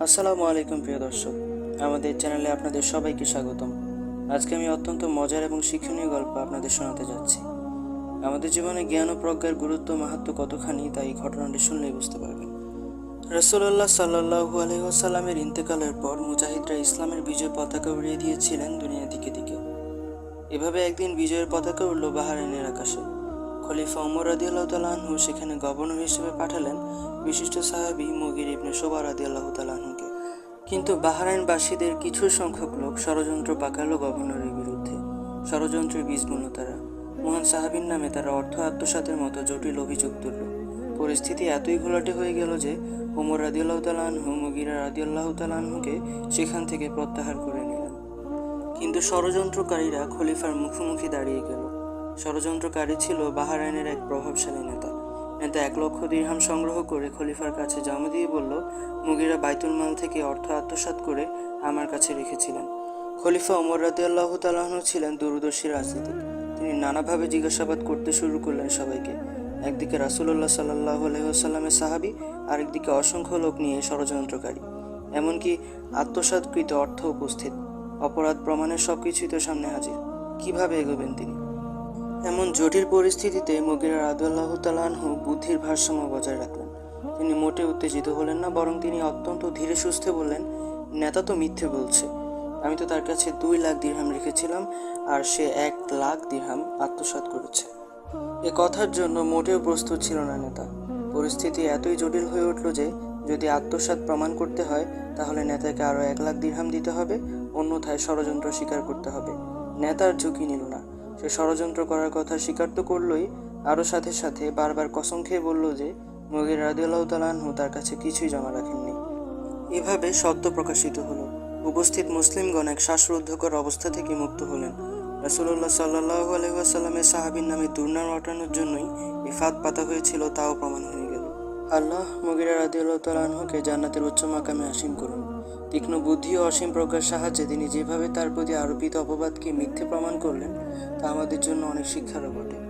আসসালামু আলাইকুম, প্রিয় দর্শক। আমাদের চ্যানেলে আপনাদের সবাইকে স্বাগতম। আজকে আমি অত্যন্ত মজার এবং শিক্ষণীয় গল্প আপনাদের শোনাতে যাচ্ছি। আমাদের জীবনে জ্ঞান ও প্রজ্ঞার গুরুত্ব মাহাত্ম কতখানি, তা এই ঘটনাটি শুনলেই বুঝতে পারবেন। রসুল্লাহ সাল্লাহু আলহিহাসাল্লামের ইন্তেকালের পর মুজাহিদরা ইসলামের বিজয় পতাকা উড়িয়ে দিয়েছিলেন দুনিয়া দিকে দিকে। এভাবে একদিন বিজয়ের পতাকা উঠল বাহারাইনের আকাশে। খলিফা উমর রাদিয়াল্লাহু তালাহু সেখানে গভর্নর হিসেবে পাঠালেন বিশিষ্ট সাহাবী মুগির ইবনে শোভা রাদিয়াল্লাহু তালাহুকে কিন্তু বাহরাইনবাসীদের কিছু সংখ্যক লোক ষড়যন্ত্র পাকালো গভর্নরের বিরুদ্ধে। ষড়যন্ত্রের বীজ বুনল তারা। মহান সাহাবীর নামে তারা অর্থ আত্মসাতের মতো জটিল অভিযোগ তুলল। পরিস্থিতি এতই ঘোলাটে হয়ে গেল যে ওমর রাদিয়াল্লাহু তালাহু মুগিরা রাদিয়াল্লাহু তালাহুকে সেখান থেকে প্রত্যাহার করে নিলেন। কিন্তু ষড়যন্ত্রকারীরা খলিফার মুখোমুখি দাঁড়িয়ে গেল। ষড়যন্ত্রকারী ছিল বাহারাইনের এক প্রভাবশালী নেতা। নেতা এক লক্ষ দিরহাম সংগ্রহ করে খলিফার কাছে জমা দিয়ে বলল, মুগিরা বাইতুল মাল থেকে অর্থ আত্মসাৎ করে আমার কাছে রেখেছিলেন। খলিফা ওমর রাদি আল্লাহ তালাহনু ছিলেন দূরদর্শী রাজনীতিক। তিনি নানাভাবে জিজ্ঞাসাবাদ করতে শুরু করলেন সবাইকে। একদিকে রাসুল্লাহ সাল্লাহ আলহিহাসাল্লামের সাহাবি, আরেকদিকে অসংখ্য লোক নিয়ে ষড়যন্ত্রকারী। এমনকি আত্মসাৎকৃত অর্থ উপস্থিত। অপরাধ প্রমাণের সব কিছুই তো সামনে হাজির। কীভাবে এগোবেন তিনি? এমন জটিল পরিস্থিতিতে মগিরা রাদুল্লাহ তালানহু বুদ্ধির ভারসাম্য বজায় রাখলেন। তিনি মোটে উত্তেজিত হলেন না, বরং তিনি অত্যন্ত ধীরে সুস্থে বললেন, নেতা তো মিথ্যে বলছে। আমি তো তার কাছে দুই লাখ দিরহাম রেখেছিলাম, আর সে এক লাখ দিরহাম আত্মসাৎ করেছে। এ কথার জন্য মোটেও প্রস্তুত ছিল না নেতা। পরিস্থিতি এতই জটিল হয়ে উঠল যে, যদি আত্মসাৎ প্রমাণ করতে হয়, তাহলে নেতাকে আরও এক লাখ দিরহাম দিতে হবে, অন্যথায় ষড়যন্ত্র স্বীকার করতে হবে। নেতার ঝুঁকি নিল না। সে ষড়যন্ত্র করার কথা স্বীকার তো করলই, আরও সাথে সাথে বারবার কসম খেয়ে বলল যে, মগির রাদিউল্লাহ তালানহু তার কাছে কিছুই জমা রাখেননি। এভাবে সত্য প্রকাশিত হলো। উপস্থিত মুসলিমগণ এক শ্বাসরুদ্ধকর অবস্থা থেকে মুক্ত হলেন। রাসুল্লাহ সাল্লাহ আলহিহাসাল্লামের সাহাবির নামে দুর্নাম রটানোর জন্যই এই ফাঁদ পাতা হয়েছিল, তাও প্রমাণ হয়ে আল্লাহ মগিরা রাদিউল্লাহ তালহকে জান্নাতের উচ্চ মাকামে আসীন করুন। তীক্ষ্ণ বুদ্ধি ও অসীম প্রজ্ঞার সাহায্যে তিনি যেভাবে তার প্রতি আরোপিত অপবাদকে মিথ্যে প্রমাণ করলেন, তা আমাদের জন্য অনেক শিক্ষারও বটে